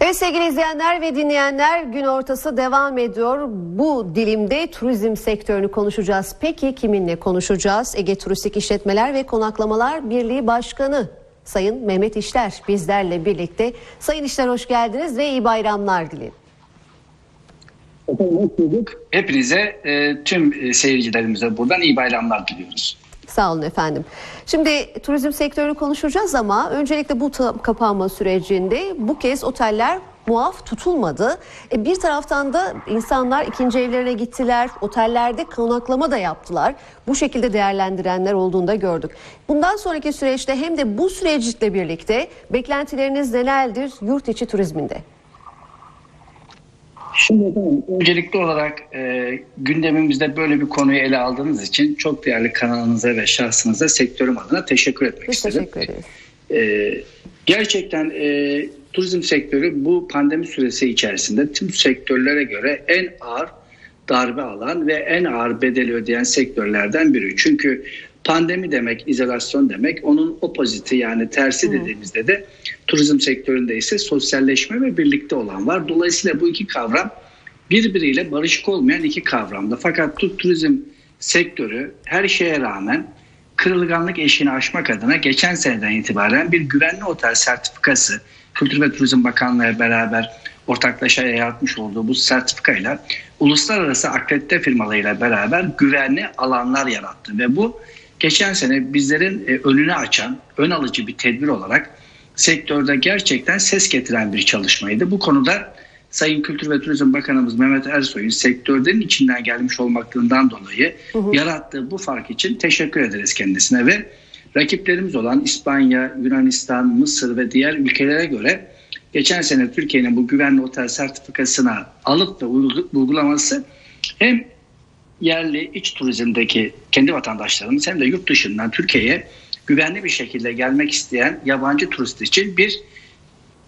Evet sevgili izleyenler ve dinleyenler gün ortası devam ediyor. Bu dilimde turizm sektörünü konuşacağız. Peki kiminle konuşacağız? Ege Turistik İşletmeler ve Konaklamalar Birliği Başkanı Sayın Mehmet İşler bizlerle birlikte. Sayın İşler hoş geldiniz ve iyi bayramlar dilerim. Hepinize e, tüm e, seyircilerimize buradan iyi bayramlar diliyoruz. Sağ olun efendim. Şimdi turizm sektörünü konuşacağız ama öncelikle bu kapanma sürecinde bu kez oteller muaf tutulmadı. E, bir taraftan da insanlar ikinci evlerine gittiler, otellerde konaklama da yaptılar. Bu şekilde değerlendirenler olduğunu da gördük. Bundan sonraki süreçte hem de bu süreçle birlikte beklentileriniz nelerdir yurt içi turizminde? Şimdi efendim öncelikli olarak e, gündemimizde böyle bir konuyu ele aldığınız için çok değerli kanalınıza ve şahsınıza sektörüm adına teşekkür etmek Biz isterim. teşekkür ederiz. E, gerçekten e, turizm sektörü bu pandemi süresi içerisinde tüm sektörlere göre en ağır darbe alan ve en ağır bedeli ödeyen sektörlerden biri. Çünkü pandemi demek, izolasyon demek, onun opoziti yani tersi dediğimizde de turizm sektöründe ise sosyalleşme ve birlikte olan var. Dolayısıyla bu iki kavram birbiriyle barışık olmayan iki kavramdı. Fakat tu- turizm sektörü her şeye rağmen kırılganlık eşiğini aşmak adına geçen seneden itibaren bir güvenli otel sertifikası Kültür ve Turizm Bakanlığı beraber ortaklaşa yaratmış olduğu bu sertifikayla uluslararası akredite firmalarıyla beraber güvenli alanlar yarattı ve bu geçen sene bizlerin e, önünü açan, ön alıcı bir tedbir olarak sektörde gerçekten ses getiren bir çalışmaydı. Bu konuda Sayın Kültür ve Turizm Bakanımız Mehmet Ersoy'un sektörlerin içinden gelmiş olmaklığından dolayı yarattığı bu fark için teşekkür ederiz kendisine ve rakiplerimiz olan İspanya, Yunanistan, Mısır ve diğer ülkelere göre geçen sene Türkiye'nin bu güvenli otel sertifikasına alıp uygu- uygulaması hem yerli iç turizmdeki kendi vatandaşlarımız hem de yurt dışından Türkiye'ye güvenli bir şekilde gelmek isteyen yabancı turist için bir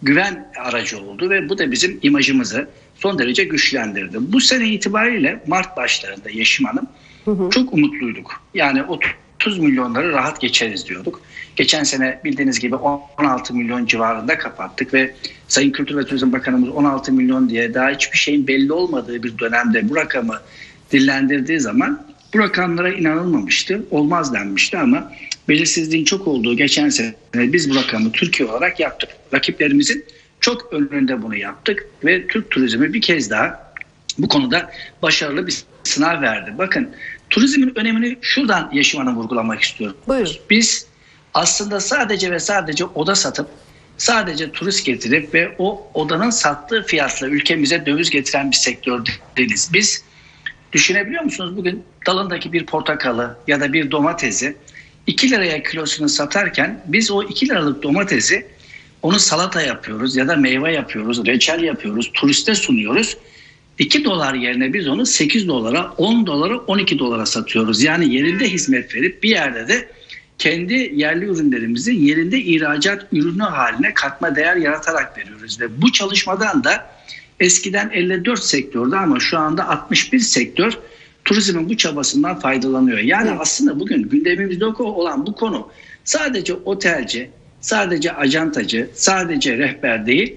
güven aracı oldu ve bu da bizim imajımızı son derece güçlendirdi. Bu sene itibariyle Mart başlarında Yeşim Hanım çok umutluyduk. Yani 30 milyonları rahat geçeriz diyorduk. Geçen sene bildiğiniz gibi 16 milyon civarında kapattık ve Sayın Kültür ve Turizm Bakanımız 16 milyon diye daha hiçbir şeyin belli olmadığı bir dönemde bu rakamı dillendirdiği zaman bu rakamlara inanılmamıştı. Olmaz denmişti ama belirsizliğin çok olduğu geçen sene biz bu rakamı Türkiye olarak yaptık. Rakiplerimizin çok önünde bunu yaptık ve Türk turizmi bir kez daha bu konuda başarılı bir sınav verdi. Bakın turizmin önemini şuradan Yeşim Hanım vurgulamak istiyorum. Buyurun. Biz aslında sadece ve sadece oda satıp sadece turist getirip ve o odanın sattığı fiyatla ülkemize döviz getiren bir sektör değiliz. Biz düşünebiliyor musunuz bugün dalındaki bir portakalı ya da bir domatesi 2 liraya kilosunu satarken biz o 2 liralık domatesi onu salata yapıyoruz ya da meyve yapıyoruz, reçel yapıyoruz, turiste sunuyoruz. 2 dolar yerine biz onu 8 dolara, 10 dolara, 12 dolara satıyoruz. Yani yerinde hizmet verip bir yerde de kendi yerli ürünlerimizi yerinde ihracat ürünü haline katma değer yaratarak veriyoruz. Ve bu çalışmadan da eskiden 54 sektörde ama şu anda 61 sektör turizmin bu çabasından faydalanıyor. Yani aslında bugün gündemimizde olan bu konu sadece otelci, sadece ajantacı, sadece rehber değil.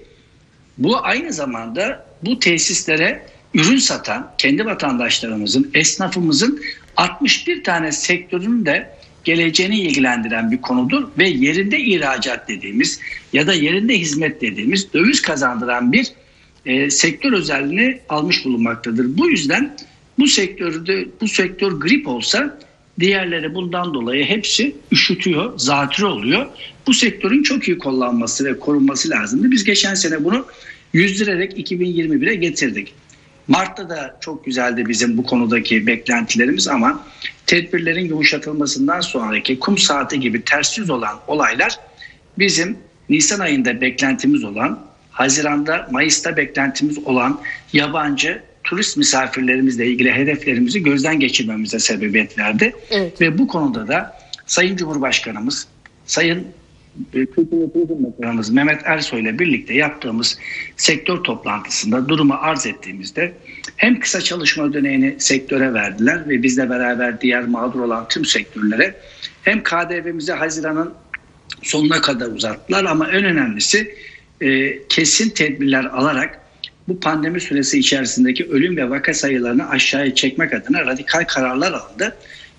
Bu aynı zamanda bu tesislere ürün satan kendi vatandaşlarımızın, esnafımızın 61 tane sektörün de geleceğini ilgilendiren bir konudur ve yerinde ihracat dediğimiz ya da yerinde hizmet dediğimiz döviz kazandıran bir e, sektör özelliğini almış bulunmaktadır. Bu yüzden bu sektörde bu sektör grip olsa diğerleri bundan dolayı hepsi üşütüyor, zatürre oluyor. Bu sektörün çok iyi kullanması ve korunması lazımdı. Biz geçen sene bunu yüzdürerek 2021'e getirdik. Mart'ta da çok güzeldi bizim bu konudaki beklentilerimiz ama tedbirlerin yumuşatılmasından sonraki kum saati gibi ters yüz olan olaylar bizim Nisan ayında beklentimiz olan, Haziran'da, Mayıs'ta beklentimiz olan yabancı turist misafirlerimizle ilgili hedeflerimizi gözden geçirmemize sebebiyet verdi. Evet. Ve bu konuda da Sayın Cumhurbaşkanımız, Sayın Kültür ve Turizm Bakanımız Mehmet Ersoy ile birlikte yaptığımız sektör toplantısında durumu arz ettiğimizde hem kısa çalışma ödeneğini sektöre verdiler ve bizle beraber diğer mağdur olan tüm sektörlere hem KDV'mizi Haziran'ın sonuna kadar uzattılar ama en önemlisi e, kesin tedbirler alarak bu pandemi süresi içerisindeki ölüm ve vaka sayılarını aşağıya çekmek adına radikal kararlar alındı.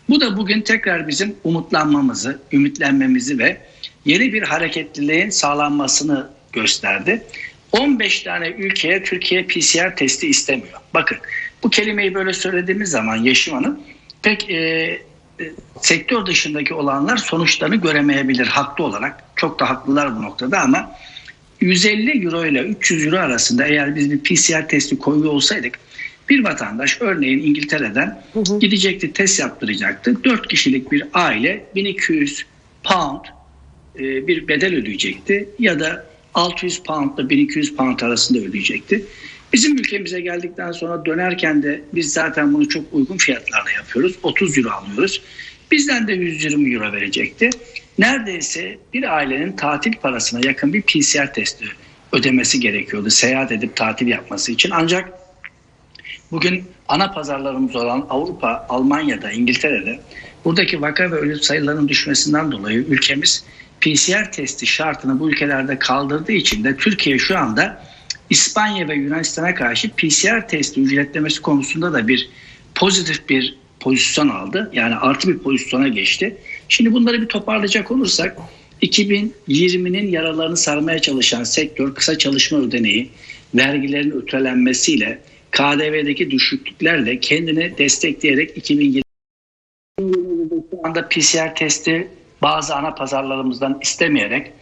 Bu da bugün tekrar bizim umutlanmamızı, ümitlenmemizi ve yeni bir hareketliliğin sağlanmasını gösterdi. 15 tane ülkeye Türkiye PCR testi istemiyor. Bakın bu kelimeyi böyle söylediğimiz zaman Yeşim Hanım pek e, e, sektör dışındaki olanlar sonuçlarını göremeyebilir haklı olarak. Çok da haklılar bu noktada ama 150 euro ile 300 euro arasında eğer biz bir PCR testi koyuyor olsaydık bir vatandaş örneğin İngiltere'den gidecekti test yaptıracaktı. 4 kişilik bir aile 1200 pound e, bir bedel ödeyecekti ya da 600 pound ile 1200 pound arasında ödeyecekti. Bizim ülkemize geldikten sonra dönerken de biz zaten bunu çok uygun fiyatlarla yapıyoruz. 30 euro alıyoruz. Bizden de 120 euro verecekti. Neredeyse bir ailenin tatil parasına yakın bir PCR testi ödemesi gerekiyordu. Seyahat edip tatil yapması için. Ancak bugün ana pazarlarımız olan Avrupa, Almanya'da, İngiltere'de buradaki vaka ve ölüm sayılarının düşmesinden dolayı ülkemiz PCR testi şartını bu ülkelerde kaldırdığı için de Türkiye şu anda İspanya ve Yunanistan'a karşı PCR testi ücretlemesi konusunda da bir pozitif bir pozisyon aldı. Yani artı bir pozisyona geçti. Şimdi bunları bir toparlayacak olursak 2020'nin yaralarını sarmaya çalışan sektör kısa çalışma ödeneği, vergilerin ötelenmesiyle, KDV'deki düşüklüklerle kendini destekleyerek 2020 şu anda PCR testi bazı ana pazarlarımızdan istemeyerek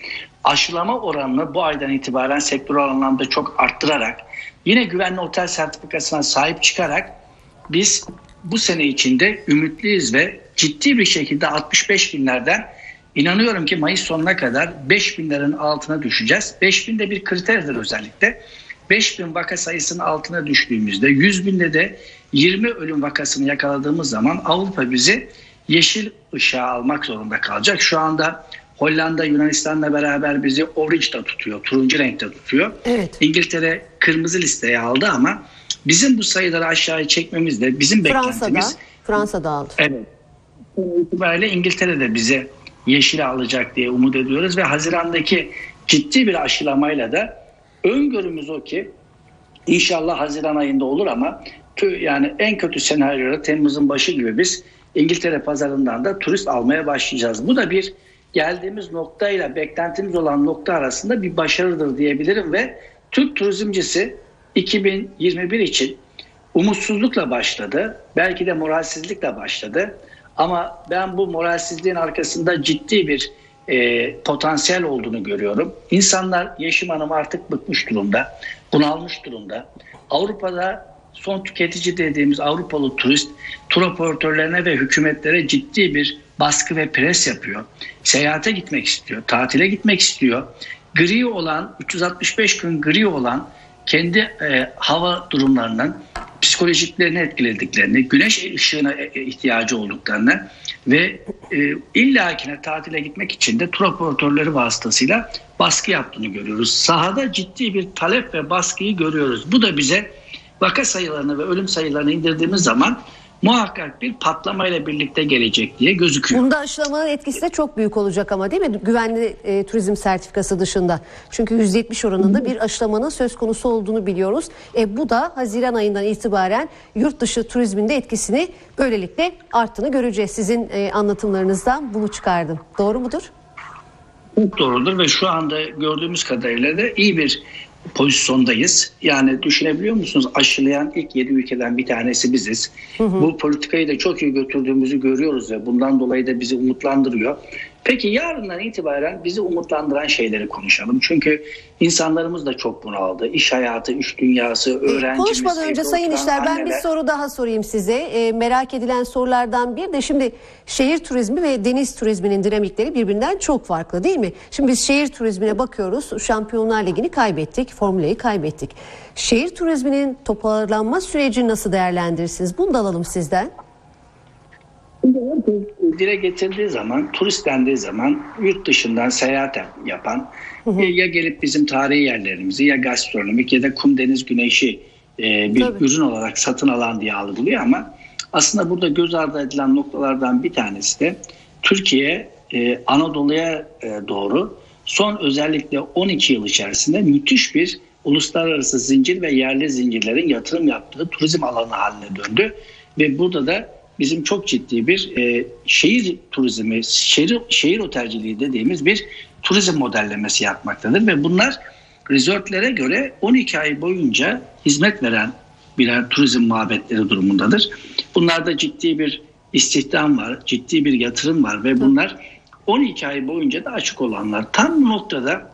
aşılama oranını bu aydan itibaren sektörel anlamda çok arttırarak yine güvenli otel sertifikasına sahip çıkarak biz bu sene içinde ümitliyiz ve ciddi bir şekilde 65 binlerden inanıyorum ki Mayıs sonuna kadar 5 binlerin altına düşeceğiz. 5 bin de bir kriterdir özellikle. 5 bin vaka sayısının altına düştüğümüzde 100 binde de 20 ölüm vakasını yakaladığımız zaman Avrupa bizi yeşil ışığa almak zorunda kalacak. Şu anda Hollanda Yunanistan'la beraber bizi orange'da tutuyor, turuncu renkte tutuyor. Evet. İngiltere kırmızı listeye aldı ama bizim bu sayıları aşağıya çekmemiz de bizim Fransa'da, beklentimiz. Fransa'da aldı. Evet. Bu itibariyle İngiltere de bize yeşil alacak diye umut ediyoruz ve Haziran'daki ciddi bir aşılamayla da öngörümüz o ki inşallah Haziran ayında olur ama yani en kötü senaryoda Temmuz'un başı gibi biz İngiltere pazarından da turist almaya başlayacağız. Bu da bir geldiğimiz noktayla beklentimiz olan nokta arasında bir başarıdır diyebilirim ve Türk turizmcisi 2021 için umutsuzlukla başladı. Belki de moralsizlikle başladı. Ama ben bu moralsizliğin arkasında ciddi bir e, potansiyel olduğunu görüyorum. İnsanlar Yeşim Hanım artık bıkmış durumda, bunalmış durumda. Avrupa'da son tüketici dediğimiz Avrupalı turist tur operatörlerine ve hükümetlere ciddi bir baskı ve pres yapıyor. Seyahate gitmek istiyor, tatile gitmek istiyor. Gri olan, 365 gün gri olan kendi e, hava durumlarının psikolojiklerini etkilediklerini, güneş ışığına e, e, ihtiyacı olduklarını ve e, illakine tatile gitmek için de tur operatörleri vasıtasıyla baskı yaptığını görüyoruz. Sahada ciddi bir talep ve baskıyı görüyoruz. Bu da bize vaka sayılarını ve ölüm sayılarını indirdiğimiz zaman muhakkak bir patlamayla birlikte gelecek diye gözüküyor. Bunda aşılamanın etkisi de çok büyük olacak ama değil mi? Güvenli e, turizm sertifikası dışında. Çünkü %70 oranında bir aşılamanın söz konusu olduğunu biliyoruz. E, bu da Haziran ayından itibaren yurt dışı turizminde etkisini böylelikle arttığını göreceğiz. Sizin e, anlatımlarınızdan bunu çıkardım. Doğru mudur? Çok doğrudur ve şu anda gördüğümüz kadarıyla da iyi bir pozisyondayız. Yani düşünebiliyor musunuz? Aşılayan ilk 7 ülkeden bir tanesi biziz. Bu politikayı da çok iyi götürdüğümüzü görüyoruz ve bundan dolayı da bizi umutlandırıyor. Peki yarından itibaren bizi umutlandıran şeyleri konuşalım. Çünkü insanlarımız da çok bunaldı. İş hayatı, iş dünyası, öğrencimiz... Konuşmadan önce Sayın İşler ben bir soru daha sorayım size. E, merak edilen sorulardan bir de şimdi şehir turizmi ve deniz turizminin dinamikleri birbirinden çok farklı değil mi? Şimdi biz şehir turizmine bakıyoruz. Şampiyonlar Ligi'ni kaybettik, Formula'yı kaybettik. Şehir turizminin toparlanma süreci nasıl değerlendirirsiniz? Bunu da alalım sizden. Dile getirdiği zaman, turist dendiği zaman yurt dışından seyahat yapan e, ya gelip bizim tarihi yerlerimizi ya gastronomik ya da kum deniz güneşi e, bir Tabii. ürün olarak satın alan diye algılıyor ama aslında burada göz ardı edilen noktalardan bir tanesi de Türkiye e, Anadolu'ya e, doğru son özellikle 12 yıl içerisinde müthiş bir uluslararası zincir ve yerli zincirlerin yatırım yaptığı turizm alanı haline döndü. Ve burada da bizim çok ciddi bir e, şehir turizmi, şehir, şehir otelciliği dediğimiz bir turizm modellemesi yapmaktadır. Ve bunlar resortlere göre 12 ay boyunca hizmet veren birer turizm muhabbetleri durumundadır. Bunlarda ciddi bir istihdam var, ciddi bir yatırım var ve bunlar 12 ay boyunca da açık olanlar. Tam bu noktada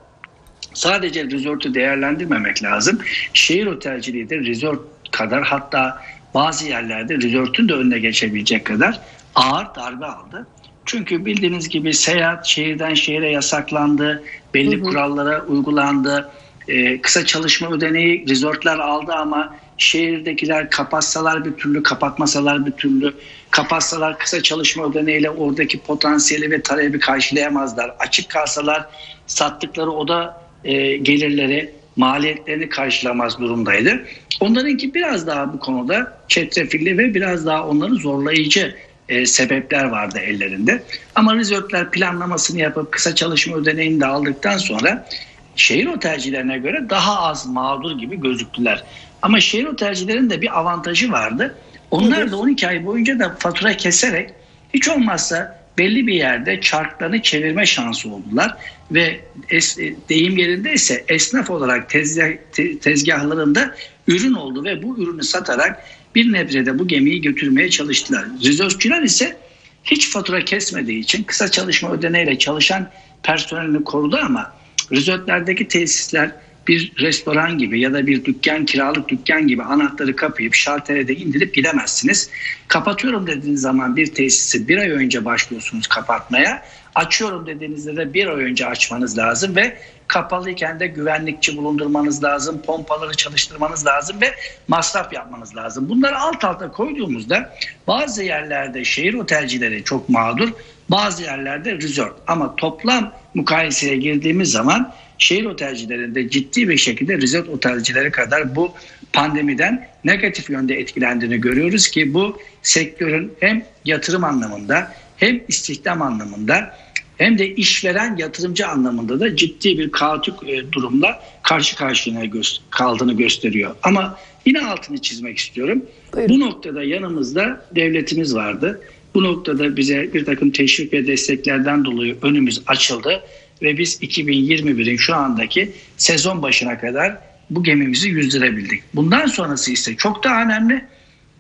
sadece resortu değerlendirmemek lazım. Şehir otelciliği de resort kadar hatta bazı yerlerde resortun da önüne geçebilecek kadar ağır darbe aldı. Çünkü bildiğiniz gibi seyahat şehirden şehire yasaklandı, belli Hı hı. kurallara uygulandı. Ee, kısa çalışma ödeneği resortlar aldı ama şehirdekiler kapatsalar bir türlü, kapatmasalar bir türlü, kapatsalar kısa çalışma ödeneğiyle oradaki potansiyeli ve talebi karşılayamazlar. Açık kalsalar sattıkları oda e, gelirleri, maliyetlerini karşılamaz durumdaydı. Onlarınki biraz daha bu konuda çetrefilli ve biraz daha onları zorlayıcı e, sebepler vardı ellerinde. Ama resortlar planlamasını yapıp kısa çalışma ödeneğini de aldıktan sonra şehir otelcilerine göre daha az mağdur gibi gözüktüler. Ama şehir otelcilerin de bir avantajı vardı. Onlar da 12 ay boyunca da fatura keserek hiç olmazsa belli bir yerde çarklarını çevirme şansı oldular ve es, e, deyim yerinde ise esnaf olarak tezgah, te- tezgahlarında ürün oldu ve bu ürünü satarak bir nebrede bu gemiyi götürmeye çalıştılar. Rizosçular ise hiç fatura kesmediği için kısa çalışma ödeneğiyle çalışan personelini korudu ama resortlerdeki tesisler bir restoran gibi ya da bir dükkan kiralık dükkan gibi anahtarı kapayıp şaltere de indirip gidemezsiniz. Kapatıyorum dediğiniz zaman bir tesisi bir ay önce başlıyorsunuz kapatmaya. Açıyorum dediğinizde de bir ay önce açmanız lazım ve kapalıyken de güvenlikçi bulundurmanız lazım, pompaları çalıştırmanız lazım ve masraf yapmanız lazım. Bunları alt alta koyduğumuzda bazı yerlerde şehir otelcileri çok mağdur, bazı yerlerde resort. Ama toplam mukayeseye girdiğimiz zaman şehir otelcilerinde ciddi bir şekilde resort otelcileri kadar bu pandemiden negatif yönde etkilendiğini görüyoruz ki bu sektörün hem yatırım anlamında hem istihdam anlamında hem de işveren yatırımcı anlamında da ciddi bir kaotik e, durumla karşı karşıya kaldığını gösteriyor. Ama yine altını çizmek istiyorum. Buyurun. Bu noktada yanımızda devletimiz vardı. Bu noktada bize bir takım teşvik ve desteklerden dolayı önümüz açıldı ve biz 2021'in şu andaki sezon başına kadar bu gemimizi yüzdürebildik. Bundan sonrası ise çok daha önemli.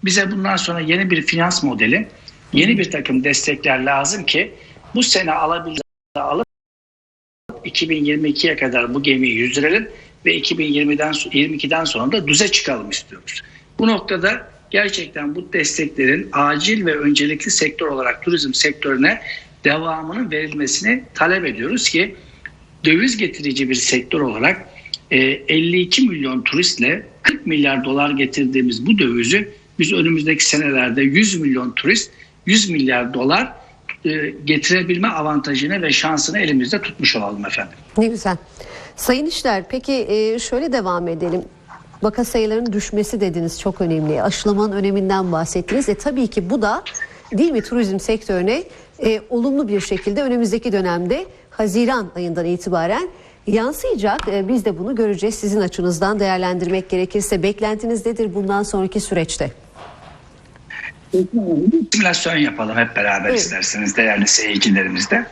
Bize bundan sonra yeni bir finans modeli, yeni bir takım destekler lazım ki bu sene alabildiğimizi alıp 2022'ye kadar bu gemiyi yüzdürelim ve 2020'den so- 22'den sonra da düze çıkalım istiyoruz. Bu noktada gerçekten bu desteklerin acil ve öncelikli sektör olarak turizm sektörüne devamının verilmesini talep ediyoruz ki döviz getirici bir sektör olarak e, 52 milyon turistle 40 milyar dolar getirdiğimiz bu dövizi biz önümüzdeki senelerde 100 milyon turist 100 milyar dolar e, getirebilme avantajını ve şansını elimizde tutmuş olalım efendim. Ne güzel. Sayın İşler peki e, şöyle devam edelim. Vaka sayılarının düşmesi dediniz çok önemli. Aşılamanın öneminden bahsettiniz. E tabii ki bu da değil mi turizm sektörüne e, olumlu bir şekilde önümüzdeki dönemde Haziran ayından itibaren yansıyacak. E, biz de bunu göreceğiz. Sizin açınızdan değerlendirmek gerekirse beklentiniz nedir bundan sonraki süreçte? Simülasyon yapalım hep beraber Buyurun. isterseniz değerli seyircilerimizde.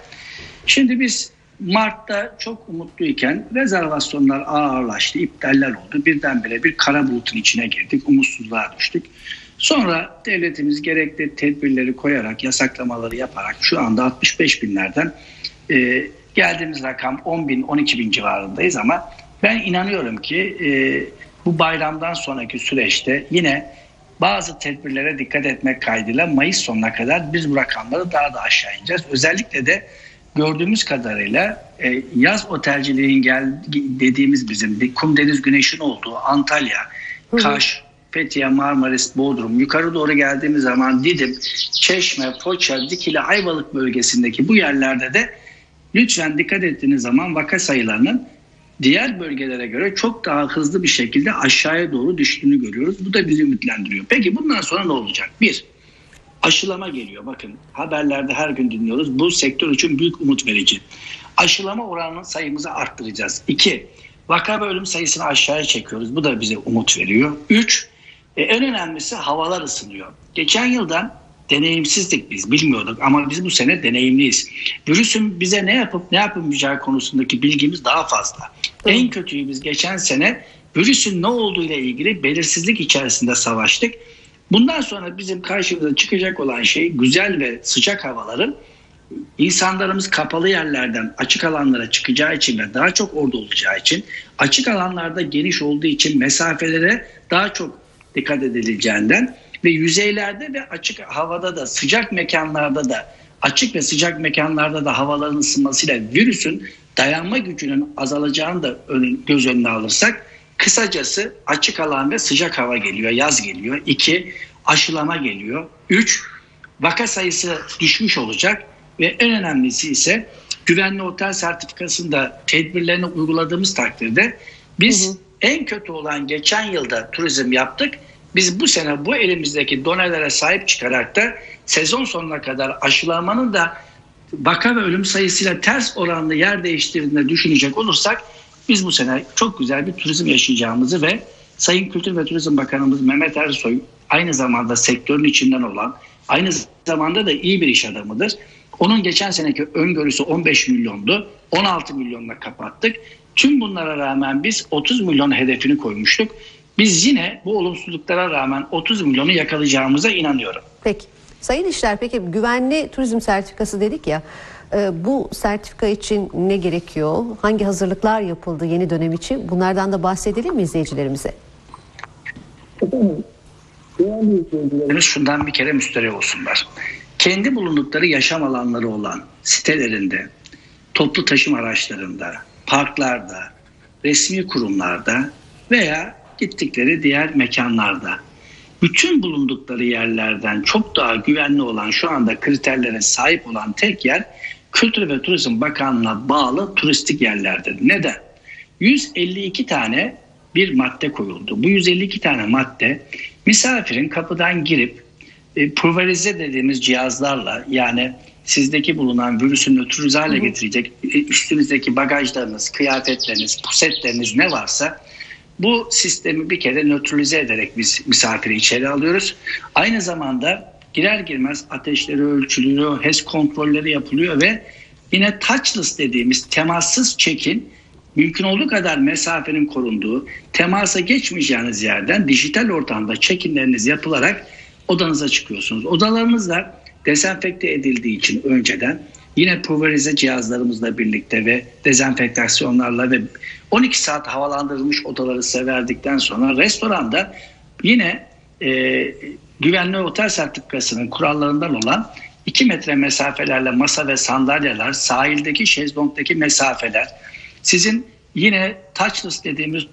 Şimdi biz Mart'ta çok umutluyken rezervasyonlar ağırlaştı, iptaller oldu. Birdenbire bir kara bulutun içine girdik, umutsuzluğa düştük. Sonra devletimiz gerekli tedbirleri koyarak, yasaklamaları yaparak şu anda 65 binlerden e, geldiğimiz rakam 10 bin, 12 bin civarındayız ama ben inanıyorum ki e, bu bayramdan sonraki süreçte yine bazı tedbirlere dikkat etmek kaydıyla Mayıs sonuna kadar biz bu rakamları daha da aşağı ineceğiz. Özellikle de gördüğümüz kadarıyla e, yaz otelciliğin gel dediğimiz bizim kum deniz güneşin olduğu Antalya, hı. Kaş, Fethiye, Marmaris, Bodrum yukarı doğru geldiğimiz zaman Didim, Çeşme, Foça, Dikili, Ayvalık bölgesindeki bu yerlerde de lütfen dikkat ettiğiniz zaman vaka sayılarının diğer bölgelere göre çok daha hızlı bir şekilde aşağıya doğru düştüğünü görüyoruz. Bu da bizi ümitlendiriyor. Peki bundan sonra ne olacak? Bir, aşılama geliyor. Bakın haberlerde her gün dinliyoruz. Bu sektör için büyük umut verici. Aşılama oranının sayımızı arttıracağız. İki, vaka ve ölüm sayısını aşağıya çekiyoruz. Bu da bize umut veriyor. Üç, e, en önemlisi havalar ısınıyor. Geçen yıldan deneyimsizdik biz bilmiyorduk ama biz bu sene deneyimliyiz. Virüsün bize ne yapıp ne yapamayacağı konusundaki bilgimiz daha fazla. En kötüyü biz geçen sene virüsün ne olduğu ile ilgili belirsizlik içerisinde savaştık. Bundan sonra bizim karşımıza çıkacak olan şey güzel ve sıcak havaların insanlarımız kapalı yerlerden açık alanlara çıkacağı için ve daha çok orada olacağı için açık alanlarda geniş olduğu için mesafelere daha çok dikkat edileceğinden ve yüzeylerde ve açık havada da sıcak mekanlarda da açık ve sıcak mekanlarda da havaların ısınmasıyla virüsün dayanma gücünün azalacağını da göz önüne alırsak kısacası açık alan ve sıcak hava geliyor, yaz geliyor. İki, aşılama geliyor. Üç, vaka sayısı düşmüş olacak ve en önemlisi ise güvenli otel sertifikasında tedbirlerini uyguladığımız takdirde biz hı hı. en kötü olan geçen yılda turizm yaptık. Biz bu sene bu elimizdeki donelere sahip çıkarak da sezon sonuna kadar aşılamanın da vaka ve ölüm sayısıyla ters oranlı yer değiştirdiğini düşünecek olursak biz bu sene çok güzel bir turizm yaşayacağımızı ve Sayın Kültür ve Turizm Bakanımız Mehmet Ersoy aynı zamanda sektörün içinden olan aynı zamanda da iyi bir iş adamıdır. Onun geçen seneki öngörüsü 15 milyondu. 16 milyonla kapattık. Tüm bunlara rağmen biz 30 milyon hedefini koymuştuk. Biz yine bu olumsuzluklara rağmen 30 milyonu yakalayacağımıza inanıyorum. Peki. Sayın İşler peki güvenli turizm sertifikası dedik ya. E, bu sertifika için ne gerekiyor? Hangi hazırlıklar yapıldı yeni dönem için? Bunlardan da bahsedelim mi izleyicilerimize? Şundan bir kere müsterih olsunlar. Kendi bulundukları yaşam alanları olan sitelerinde, toplu taşıma araçlarında, parklarda, resmi kurumlarda veya gittikleri diğer mekanlarda bütün bulundukları yerlerden çok daha güvenli olan şu anda kriterlere sahip olan tek yer Kültür ve Turizm Bakanlığı'na bağlı turistik yerlerdir. Neden? 152 tane bir madde koyuldu. Bu 152 tane madde misafirin kapıdan girip e, pulverize dediğimiz cihazlarla yani sizdeki bulunan virüsü nötrüz hale getirecek e, üstünüzdeki bagajlarınız, kıyafetleriniz, pusetleriniz ne varsa bu sistemi bir kere nötralize ederek biz misafiri içeri alıyoruz. Aynı zamanda girer girmez ateşleri ölçülüyor, HES kontrolleri yapılıyor ve yine touchless dediğimiz temassız çekin mümkün olduğu kadar mesafenin korunduğu, temasa geçmeyeceğiniz yerden dijital ortamda çekinleriniz yapılarak odanıza çıkıyorsunuz. Odalarımız da dezenfekte edildiği için önceden yine pulverize cihazlarımızla birlikte ve dezenfektasyonlarla ve 12 saat havalandırılmış odaları size verdikten sonra restoranda yine e, güvenli otel sertifikasının kurallarından olan 2 metre mesafelerle masa ve sandalyeler, sahildeki şezlongdaki mesafeler, sizin yine touchless dediğimiz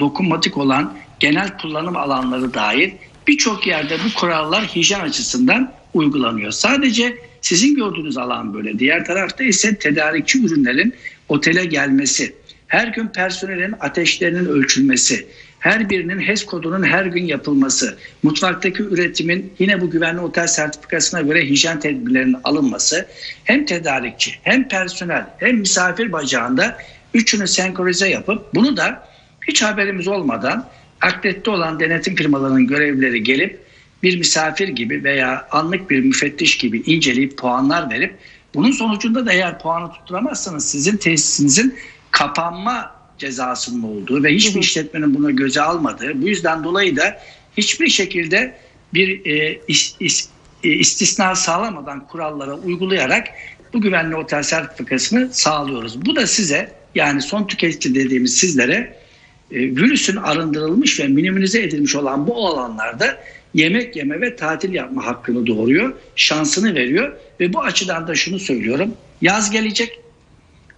dokunmatik olan genel kullanım alanları dahil birçok yerde bu kurallar hijyen açısından uygulanıyor. Sadece sizin gördüğünüz alan böyle. Diğer tarafta ise tedarikçi ürünlerin otele gelmesi, her gün personelin ateşlerinin ölçülmesi, her birinin HES kodunun her gün yapılması, mutfaktaki üretimin yine bu güvenli otel sertifikasına göre hijyen tedbirlerinin alınması hem tedarikçi hem personel hem misafir bacağında üçünü senkronize yapıp bunu da hiç haberimiz olmadan akredite olan denetim firmalarının görevlileri gelip bir misafir gibi veya anlık bir müfettiş gibi inceleyip puanlar verip bunun sonucunda da eğer puanı tutturamazsanız sizin tesisinizin kapanma cezasının olduğu ve hiçbir işletmenin buna göze almadığı bu yüzden dolayı da hiçbir şekilde bir e, is, is, e, istisna sağlamadan kurallara uygulayarak bu güvenli otel sertifikasını sağlıyoruz. Bu da size yani son tüketici dediğimiz sizlere e, virüsün arındırılmış ve minimize edilmiş olan bu alanlarda yemek yeme ve tatil yapma hakkını doğuruyor, şansını veriyor ve bu açıdan da şunu söylüyorum. Yaz gelecek,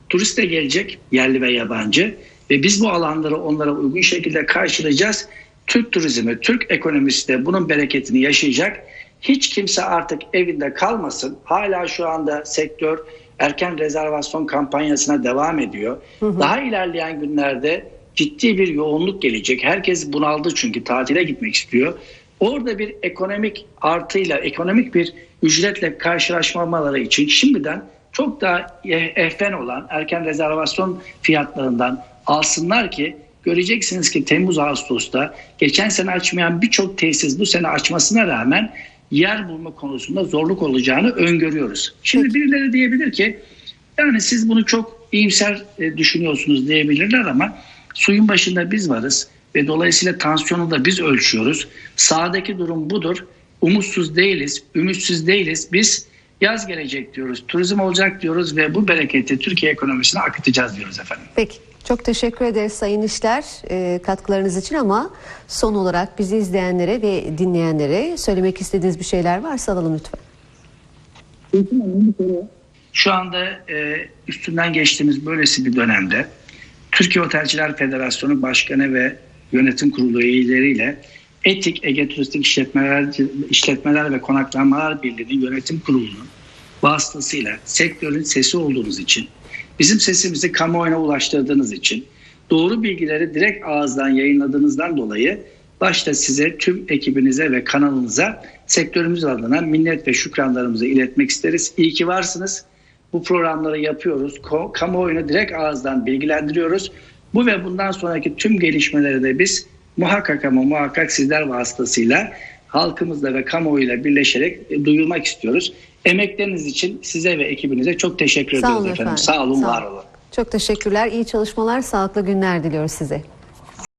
turist de gelecek, yerli ve yabancı ve biz bu alanları onlara uygun şekilde karşılayacağız. Türk turizmi, Türk ekonomisi de bunun bereketini yaşayacak. Hiç kimse artık evinde kalmasın. Hala şu anda sektör erken rezervasyon kampanyasına devam ediyor. Hı hı. Daha ilerleyen günlerde ciddi bir yoğunluk gelecek. Herkes bunaldı çünkü tatile gitmek istiyor. Orada bir ekonomik artıyla, ekonomik bir ücretle karşılaşmamaları için şimdiden çok daha eh- ehven olan erken rezervasyon fiyatlarından alsınlar ki göreceksiniz ki Temmuz Ağustos'ta geçen sene açmayan birçok tesis bu sene açmasına rağmen yer bulma konusunda zorluk olacağını öngörüyoruz. Şimdi birileri diyebilir ki yani siz bunu çok iyimser e, düşünüyorsunuz diyebilirler ama suyun başında biz varız ve dolayısıyla tansiyonu da biz ölçüyoruz. Sahadaki durum budur. Umutsuz değiliz, ümitsiz değiliz. Biz yaz gelecek diyoruz, turizm olacak diyoruz ve bu bereketi Türkiye ekonomisine akıtacağız diyoruz efendim. Peki. Çok teşekkür ederiz Sayın İşler e, katkılarınız için ama son olarak bizi izleyenlere ve dinleyenlere söylemek istediğiniz bir şeyler varsa alalım lütfen. Şu anda e, üstünden geçtiğimiz böylesi bir dönemde Türkiye Otelciler Federasyonu Başkanı ve Yönetim Kurulu üyeleriyle Etik Ege Turistik İşletmeler, İşletmeler ve Konaklamalar Birliği'nin yönetim kurulunun vasıtasıyla sektörün sesi olduğunuz için, bizim sesimizi kamuoyuna ulaştırdığınız için, doğru bilgileri direkt ağızdan yayınladığınızdan dolayı başta size, tüm ekibinize ve kanalınıza sektörümüz adına minnet ve şükranlarımızı iletmek isteriz. İyi ki varsınız. Bu programları yapıyoruz. Kamuoyunu direkt ağızdan bilgilendiriyoruz. Bu ve bundan sonraki tüm gelişmeleri de biz muhakkak ama muhakkak sizler vasıtasıyla halkımızla ve kamuoyuyla birleşerek e, duyurmak istiyoruz. Emekleriniz için size ve ekibinize çok teşekkür Sağ ediyoruz efendim. efendim. Sağ olun, Sağ var olun. olun. Çok teşekkürler. İyi çalışmalar, sağlıklı günler diliyoruz size.